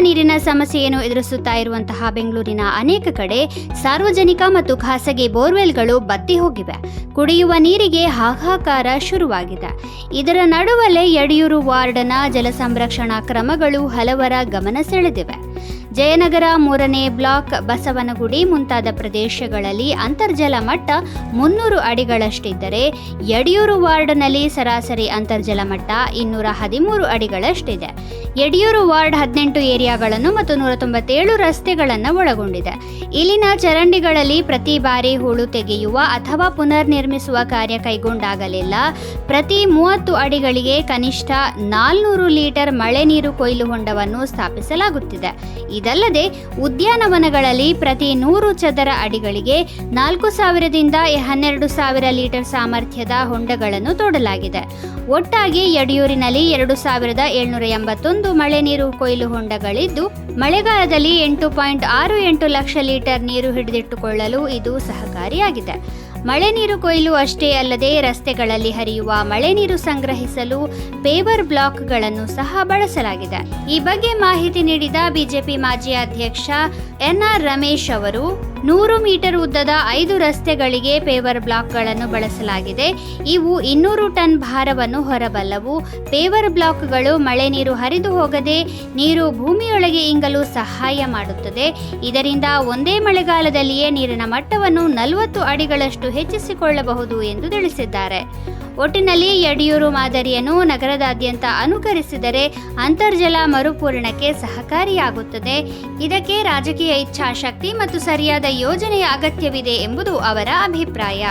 ನೀರಿನ ಸಮಸ್ಯೆಯನ್ನು ಎದುರಿಸುತ್ತಾ ಇರುವಂತಹ ಬೆಂಗಳೂರಿನ ಅನೇಕ ಕಡೆ ಸಾರ್ವಜನಿಕ ಮತ್ತು ಖಾಸಗಿ ಬೋರ್ವೆಲ್ಗಳು ಬತ್ತಿ ಹೋಗಿವೆ. ಕುಡಿಯುವ ನೀರಿಗೆ ಹಾಹಾಕಾರ ಶುರುವಾಗಿದೆ. ಇದರ ನಡುವಲೇ ಯಡಿಯೂರು ವಾರ್ಡ್ನ ಜಲ ಸಂರಕ್ಷಣಾ ಕ್ರಮಗಳು ಹಲವರ ಗಮನ ಸೆಳೆದಿವೆ. ಜಯನಗರ ಮೂರನೇ ಬ್ಲಾಕ್ ಬಸವನಗುಡಿ ಮುಂತಾದ ಪ್ರದೇಶಗಳಲ್ಲಿ ಅಂತರ್ಜಲ ಮಟ್ಟ ಮುನ್ನೂರು ಅಡಿಗಳಷ್ಟಿದ್ದರೆ ಯಡಿಯೂರು ವಾರ್ಡ್ನಲ್ಲಿ ಸರಾಸರಿ ಅಂತರ್ಜಲ ಮಟ್ಟ ಇನ್ನೂರ ಹದಿಮೂರು ಅಡಿಗಳಷ್ಟಿದೆ. ಯಡಿಯೂರು ವಾರ್ಡ್ ಹದಿನೆಂಟು ಏರಿಯಾಗಳನ್ನು ಮತ್ತು ನೂರ ತೊಂಬತ್ತೇಳು ರಸ್ತೆಗಳನ್ನು ಒಳಗೊಂಡಿದೆ. ಇಲ್ಲಿನ ಚರಂಡಿಗಳಲ್ಲಿ ಪ್ರತಿ ಬಾರಿ ಹೂಳು ತೆಗೆಯುವ ಅಥವಾ ಪುನರ್ ನಿರ್ಮಿಸುವ ಕಾರ್ಯ ಕೈಗೊಂಡಾಗಲಿಲ್ಲ. ಪ್ರತಿ ಮೂವತ್ತು ಅಡಿಗಳಿಗೆ ಕನಿಷ್ಠ ನಾಲ್ನೂರು ಲೀಟರ್ ಮಳೆ ನೀರು ಕೊಯ್ಲು ಹೊಂಡವನ್ನು ಸ್ಥಾಪಿಸಲಾಗುತ್ತಿದೆ. ಇದಲ್ಲದೆ ಉದ್ಯಾನವನಗಳಲ್ಲಿ ಪ್ರತಿ ನೂರು ಚದರ ಅಡಿಗಳಿಗೆ ನಾಲ್ಕು ಸಾವಿರದಿಂದ ಹನ್ನೆರಡು ಸಾವಿರ ಲೀಟರ್ ಸಾಮರ್ಥ್ಯದ ಹೊಂಡಗಳನ್ನು ತೋಡಲಾಗಿದೆ. ಒಟ್ಟಾಗಿ ಯಡಿಯೂರಿನಲ್ಲಿ ಎರಡು ಸಾವಿರದ ಏಳ್ನೂರ ಎಂಬತ್ತೊಂದು ಮಳೆ ನೀರು ಕೊಯ್ಲು ಹೊಂಡಗಳಿದ್ದು, ಮಳೆಗಾಲದಲ್ಲಿ ಎಂಟು ಪಾಯಿಂಟ್ ಆರು ಎಂಟು ಲಕ್ಷ ಲೀಟರ್ ನೀರು ಹಿಡಿದಿಟ್ಟುಕೊಳ್ಳಲು ಇದು ಸಹಕಾರಿಯಾಗಿದೆ. ಮಳೆ ನೀರು ಕೊಯ್ಲು ಅಷ್ಟೇ ಅಲ್ಲದೆ ರಸ್ತೆಗಳಲ್ಲಿ ಹರಿಯುವ ಮಳೆ ನೀರು ಸಂಗ್ರಹಿಸಲು ಪೇವರ್ ಬ್ಲಾಕ್ಗಳನ್ನು ಸಹ ಬಳಸಲಾಗಿದೆ. ಈ ಬಗ್ಗೆ ಮಾಹಿತಿ ನೀಡಿದ ಬಿಜೆಪಿ ಮಾಜಿ ಅಧ್ಯಕ್ಷ ಎನ್ಆರ್ ರಮೇಶ್ ಅವರು ನೂರು ಮೀಟರ್ ಉದ್ದದ ಐದು ರಸ್ತೆಗಳಿಗೆ ಪೇವರ್ ಬ್ಲಾಕ್ಗಳನ್ನು ಬಳಸಲಾಗಿದೆ. ಇವು ಇನ್ನೂರು ಟನ್ ಭಾರವನ್ನು ಹೊರಬಲ್ಲವು. ಪೇವರ್ ಬ್ಲಾಕ್ಗಳು ಮಳೆ ನೀರು ಹರಿದು ಹೋಗದೆ ನೀರು ಭೂಮಿಯೊಳಗೆ ಇಂಗಲು ಸಹಾಯ ಮಾಡುತ್ತದೆ. ಇದರಿಂದ ಒಂದೇ ಮಳೆಗಾಲದಲ್ಲಿಯೇ ನೀರಿನ ಮಟ್ಟವನ್ನು ನಲವತ್ತು ಅಡಿಗಳಷ್ಟು ಹೆಚ್ಚಿಸಿಕೊಳ್ಳಬಹುದು ಎಂದು ತಿಳಿಸಿದ್ದಾರೆ. ಒಟ್ಟಿನಲ್ಲಿ ಯಡಿಯೂರು ಮಾದರಿಯನ್ನು ನಗರದಾದ್ಯಂತ ಅನುಕರಿಸಿದರೆ ಅಂತರ್ಜಲ ಮರುಪೂರಣಕ್ಕೆ ಸಹಕಾರಿಯಾಗುತ್ತದೆ. ಇದಕ್ಕೆ ರಾಜಕೀಯ ಇಚ್ಛಾಶಕ್ತಿ ಮತ್ತು ಸರಿಯಾದ ಯೋಜನೆಯ ಅಗತ್ಯವಿದೆ ಎಂಬುದು ಅವರ ಅಭಿಪ್ರಾಯ.